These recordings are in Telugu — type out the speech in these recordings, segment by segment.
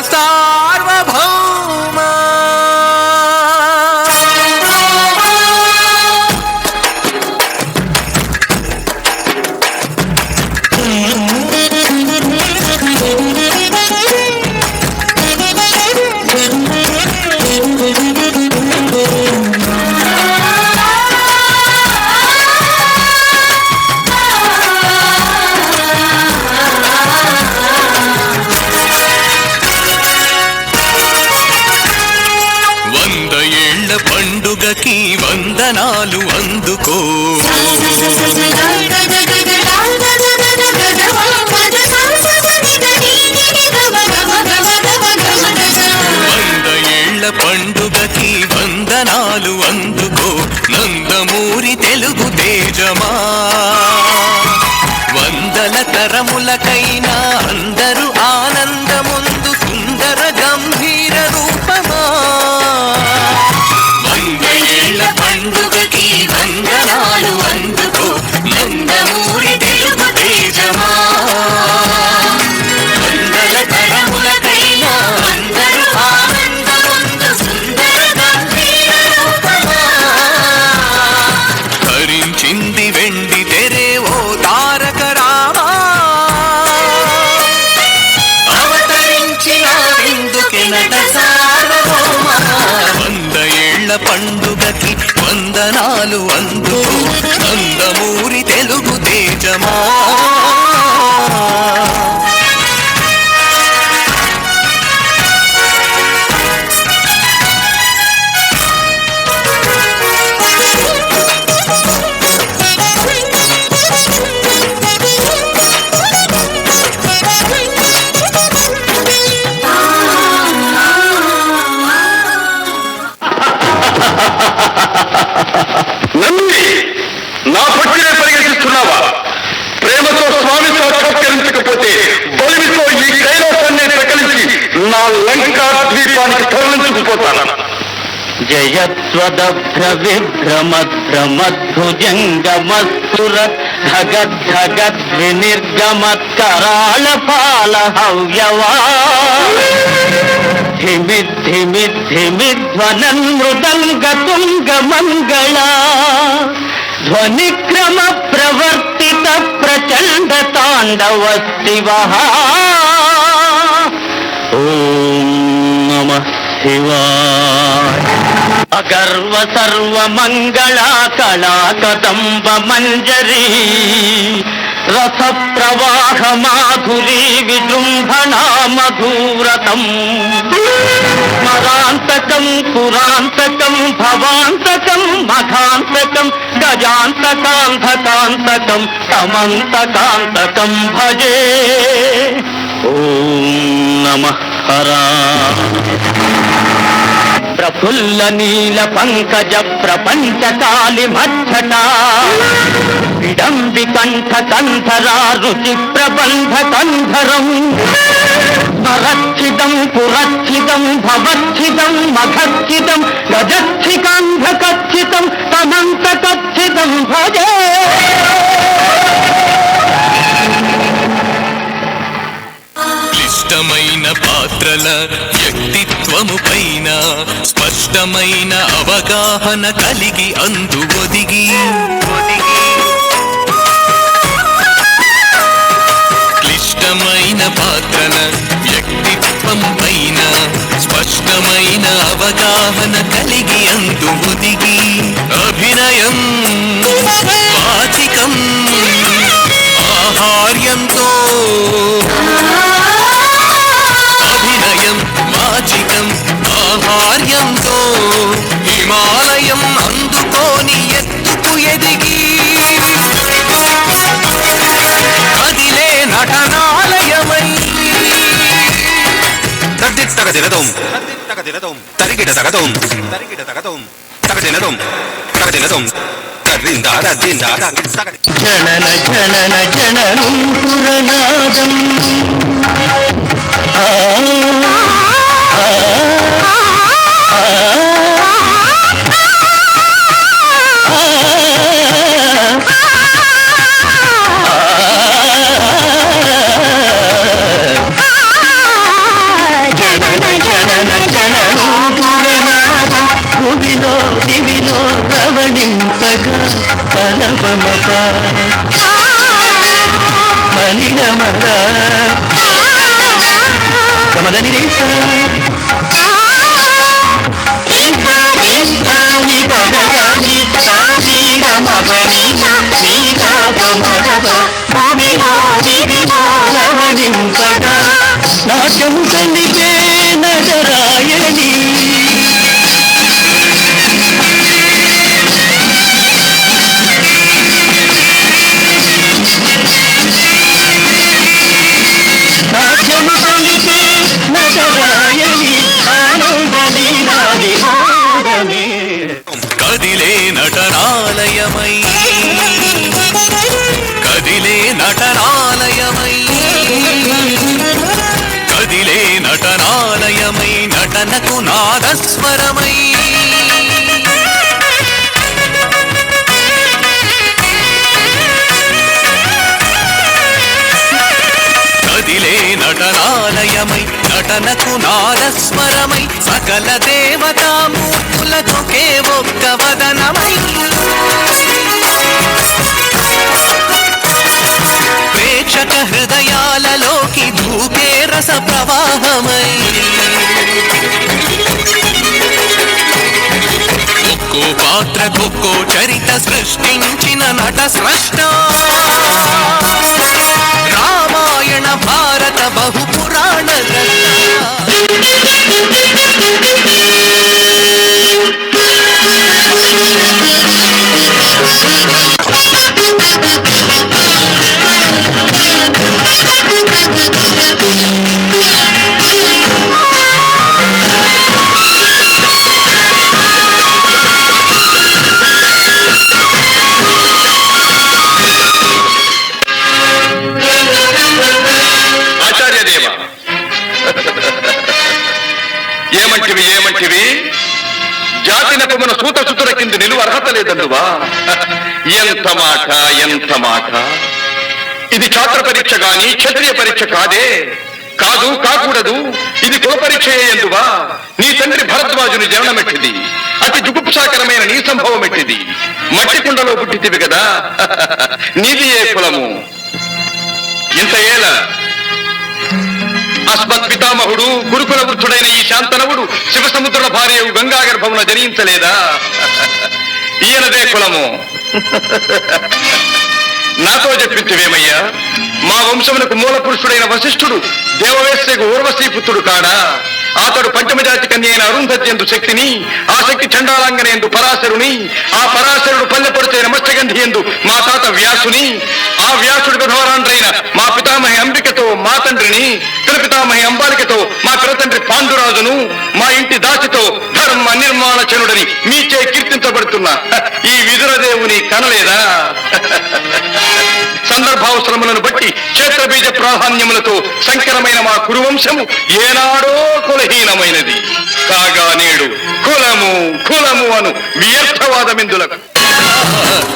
నట వందనాలు అందుకో. పండుగకి వందనాలు అందుకో. నందమూరి తెలుగు తేజమా. వందల తరములకైనా వందనాలు జయత్వదభ్ర విభ్రమద్భ్రమద్భుజంగమస్ఫుర ధగద్ధగద్వినిర్గమత్కరాళ పాల హవ్యవా ధిమిద్ధిమిద్ధిమిధ్వనన్ మృదంగ తుంగ మంగళ ధ్వనిక్రమ ప్రవర్తిత ప్రచండ తాండవ శివ ఓం నమ శివాయ అగర్వ సర్వ మంగళా కళా కదంబ మంజరీ. రస ప్రవాహ మాధురీ విజృంభణా మధూరతం. మరాంతకం పురాంతకం భవాంతకం మఘాంతకం గజాంతకాంతకాంతకం సమంతకాంతకం భజే. ఓం నమ హరా. ప్రఫుల్ల నీల పంకజ ప్రపంచ కాలి మచ్చటా విడంబి కంఠ కంధరా రుచి ప్రబంధ కంధరం. స్వరక్షితం స్మరచ్చిదం పురచ్చిదం భవచ్చిదం మఘచ్చిదం గజచ్చికాంధకచ్చితం తమంత కచ్చితం భజే. అవగాహన కలిగి అందు ఒదిగి. క్లిష్టమైన పాత్రల వ్యక్తిత్వం పైన స్పష్టమైన అవగాహన కలిగి అందు ఒదిగి. అభినయం వాచికం ఆహార్యంతో తగ తినదోం తగ తినదోం తరిగిట తగదోం తరిగిట తగదోం తగ తినదోం తగ తినదోం తరిందార దిందార జనన జనన జననం పురనాదం ఆ, ఆ, ఆ, కదిలే నటనాలయమై. కదిలే నటనాలయమై. కదిలే నటనాలయమై నటనకు నాదస్వరమై. కదిలే నటనాలయమై నటనకు నాదస్వరమై సకల దేవతాము కళ్ళతోకే ఒక్క వదనమై? ప్రేక్షక హృదయాలలోకి దూకే రస ప్రవాహమై ఒక్కో పాత్ర ఒక్కో చరిత సృష్టించిన నట స్రష్ట. రామాయణ భారత బహు పురాణ మన సూత సుతుల కింద నిలువ అర్హత లేదండువా ఎంత మాట ఎంత మాట. ఇది ఛాత్ర పరీక్ష గాని క్షత్రియ పరీక్ష కాదే. కాదు కాకూడదు. ఇది కుల పరీక్ష ఎందువా? నీ తండ్రి భరద్వాజుని జననమెట్టిది. అతి జుగుప్సాకరమైన నీ సంభవం ఎట్టిది మట్టి కుండలో పుట్టితివి కదా. నీది ఏ కులము? ఇంత ఏల? అస్మత్ పితామహుడు గురుకుల వృద్ధుడైన ఈ శాంతనవుడు శివసముద్రుల భార్య గంగా గర్భమున జనించలేదా? ఈయనదే కులము. నాతో చెప్పించువేమయ్యా మా వంశమునకు మూల పురుషుడైన వశిష్ఠుడు దేవవేశ్యకు ఊర్వశ్రీ పుత్రుడు కాడా? అతడు పంచమజాతి కన్య అయిన అరుంధత్యందు శక్తిని ఆ శక్తి చండాలాంగన ఎందు పరాశరుని ఆ పరాశరుడు పల్లెపడితే నమస్తగంధి ఎందు మా తాత వ్యాసుని ఆ వ్యాసుడు విధవరాండ్రైన మా పితామహి అంబికతో మా తండ్రిని పితామహి అంబాలికతో మా పిరతండ్రి పాండురాజును మా ఇంటి దాచితో ధర్మ నిర్మాణ చనుడని మీచే కీర్తించబడుతున్న. ఈ విదురదేవుని కనలేదా? సందర్భావసరములను బట్టి క్షేత్రబీజ ప్రాధాన్యములతో సంకరమైన మా కురువంశము ఏనాడో కులహీనమైనది. కాగా నేడు కులము కులము అను వ్యర్థవాదమిందులకు?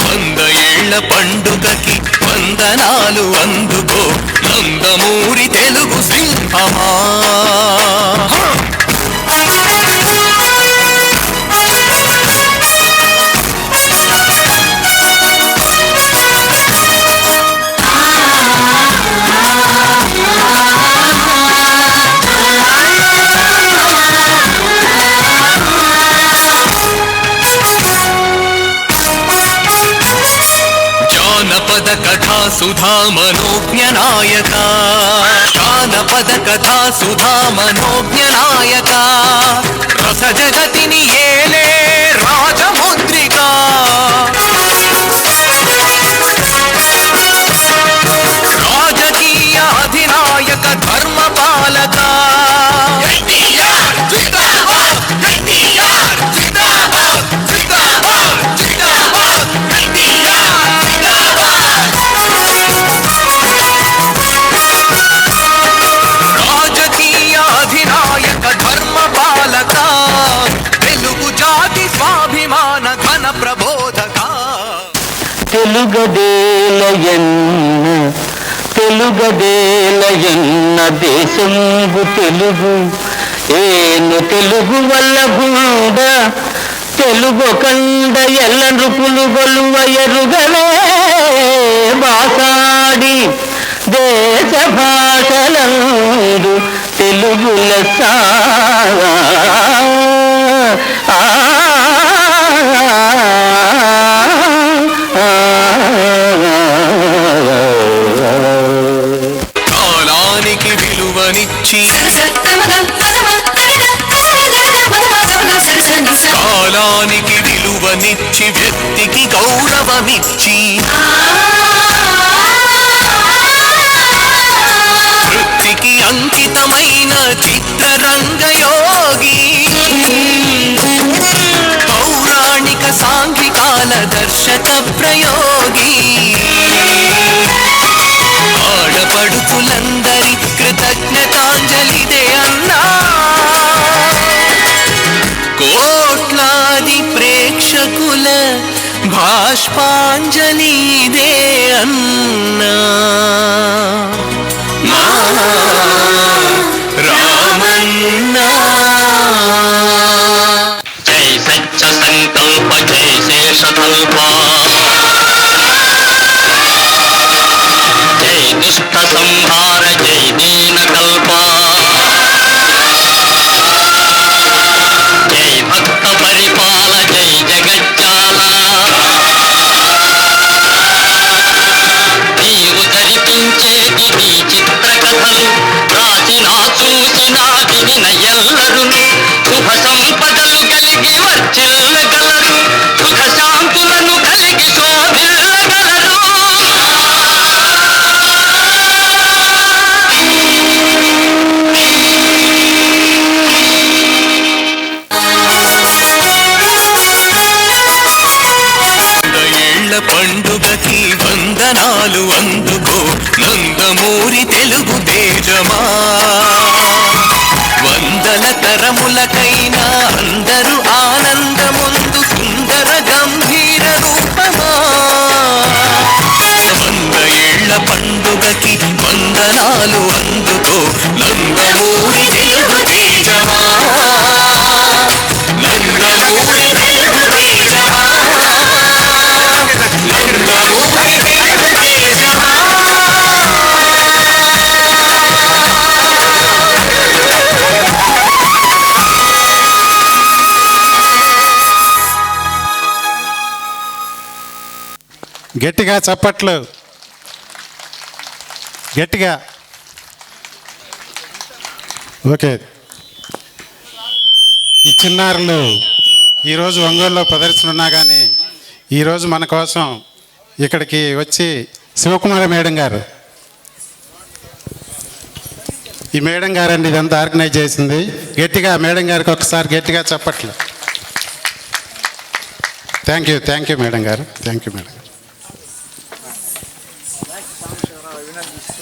వంద ఏళ్ళ పండుగకి వందనాలు అందుకో నందమూరి తెలుగు సింహమా సుధా మనోజ్ఞ నాయక జానపద కథా సుధా మనోజ్ఞ రస జగతిని తెలుగదేలయన్న తెలుగదేలయన్న దేశంబు తెలుగు. ఏను తెలుగు వల్ల గుండ తెలుగు కండ ఎల్ల నృపులు గొలువ ఎరుగలే బాసాడి దేశ భాషలందు తెలుగుల సా అంకితమైన చిత్రరంగయోగి పౌరాణిక సాంఘికాల దర్శక ప్రయోగి. ఆడపడుచులందరి కృతజ్ఞతాంజలిదే అన్నా. కోట్లాది ప్రేక్షకుల భాష్పాంజలిదే 味ない。తరములకైనా అందరూ ఆనందముందు సుందర గంభీర రూపమా? వంద ఏళ్ళ పండుగకి వందనాలు గట్టిగా చప్పట్లు. గట్టిగా. ఓకే. ఈ చిన్నారులు ఈరోజు ఒంగోలులో ప్రదర్శన ఉన్నా కానీ ఈరోజు మన కోసం ఇక్కడికి వచ్చి శివకుమార మేడం గారు. ఈ మేడం గారండి ఇదంతా ఆర్గనైజ్ చేసింది. గట్టిగా మేడం గారికి ఒకసారి గట్టిగా చెప్పట్లు. Thank you thank you madam గారు థ్యాంక్ యూ మేడం